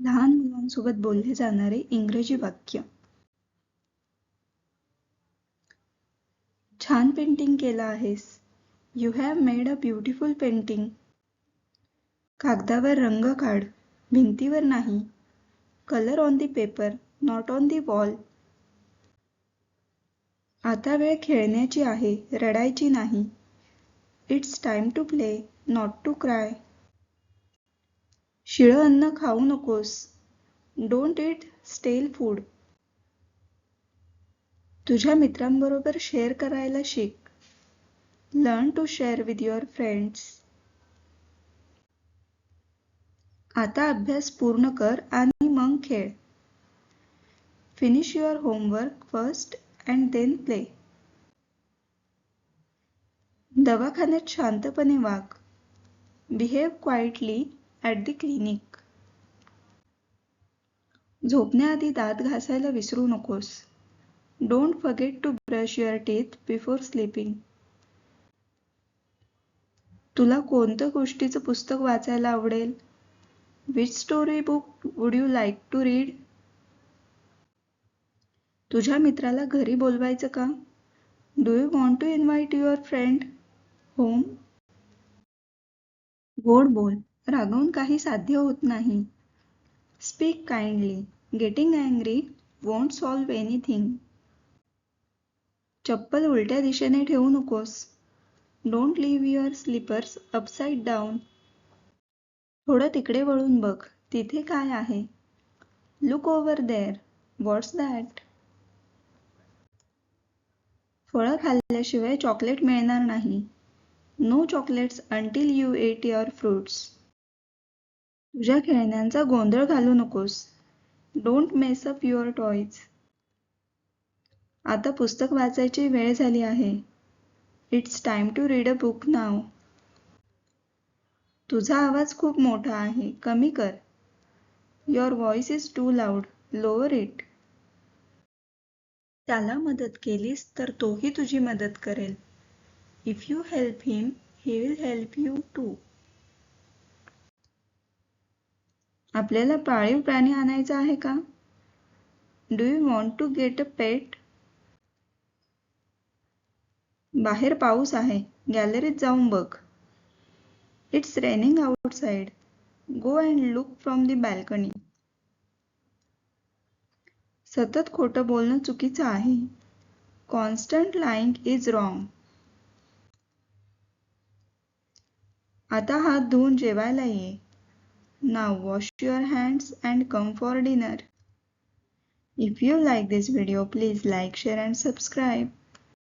लहान मुलांसोबत बोलले जाणारे इंग्रजी वाक्य. छान पेंटिंग केलं आहेस. You have made a beautiful painting कागदावर रंग काढ भिंतीवर नाही. Colour on the paper not on the wall आता वेळ खेळण्याची आहे रडायची नाही. It's time to play not to cry शिळं अन्न खाऊ नकोस. डोंट इट स्टेल फूड तुझ्या मित्रांबरोबर शेअर करायला शिक. Learn to share with your friends आता अभ्यास पूर्ण कर आणि मग खेळ. Finish your homework first and then play दवाखान्यात शांतपणे वाग. Behave quietly at the clinic झोपण्याआधी दात घासायला विसरू नकोस. Don't forget to brush your teeth before sleeping तुला कोणतं गोष्टीचं पुस्तक वाचायला आवडेल? Which story book would you like to read तुझ्या मित्राला घरी बोलवायचं का? Do you want to invite your friend home गोड बोल. रागवून काही साध्य होत नाही. Speak kindly getting angry won't solve anything चप्पल उलट्या दिशेने ठेवू नकोस. Don't leave your slippers upside down थोडं तिकडे वळून बघ तिथे काय आहे? Look over there what's that फळं खाल्ल्याशिवाय चॉकलेट मिळणार नाही. No chocolates until you ate your fruits तुझ्या खेळण्यांचा गोंधळ घालू नकोस. Don't mess up your toys आता पुस्तक वाचायची वेळ झाली आहे. It's time to read a book नाव तुझा आवाज खूप मोठा आहे. कमी कर. Your voice is too loud lower it त्याला मदत केलीस तर तोही तुझी मदत करेल. If you help him he will help you too आपल्याला पाळीव प्राणी आणायचा आहे का? Do you want to get a pet बाहेर पाऊस आहे. गॅलरीत जाऊन बघ. It's raining outside go and look from the balcony सतत खोटं बोलणं चुकीचं आहे. कॉन्स्टंट लाईंग इज रॉंग आता हात धुवून जेवायला ये. Now wash your hands and come for dinner. If you like this video, please like, share and subscribe.